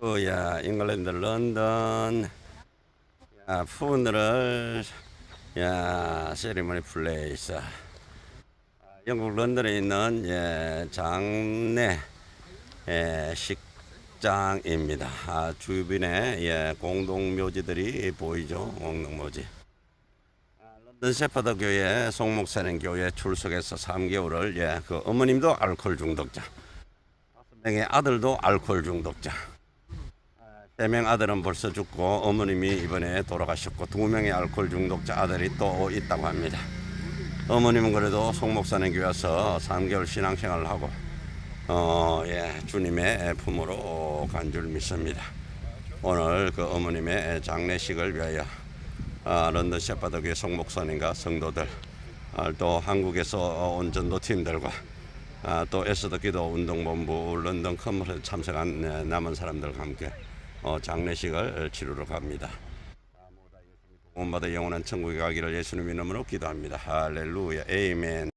할렐루야 잉글랜드 런던. 야 푸너럴 야 세리머니 플레이스. 아, 영국 런던에 있는 예, 장례 예, 식장입니다. 아, 주변에 예, 공동 묘지들이 보이죠? 공동 묘지. 아, 런던 세파더 교회 송목사님 교회 출석해서 3개월을 예, 그 어머님도 알코올 중독자. 명의 아들도 알코올 중독자. 세명 아들은 벌써 죽고 어머님이 이번에 돌아가셨고 두 명의 알코올 중독자 아들이 또 있다고 합니다. 어머님은 그래도 송 목사님 교회 와서 3개월 신앙생활을 하고 어, 예, 주님의 품으로 간 줄 믿습니다. 오늘 그 어머님의 장례식을 위하여 아, 런던 셰파드 교회 송 목사님과 성도들 아, 또 한국에서 온 전도 팀들과 아, 또 에스더 기도 운동본부 런던 컨퍼런스 참석한 네, 남은 사람들과 함께 어, 장례식을 치르러 갑니다. 구원받아 영원한 천국에 가기를 예수님 이름으로 기도합니다. 할렐루야, 에이멘.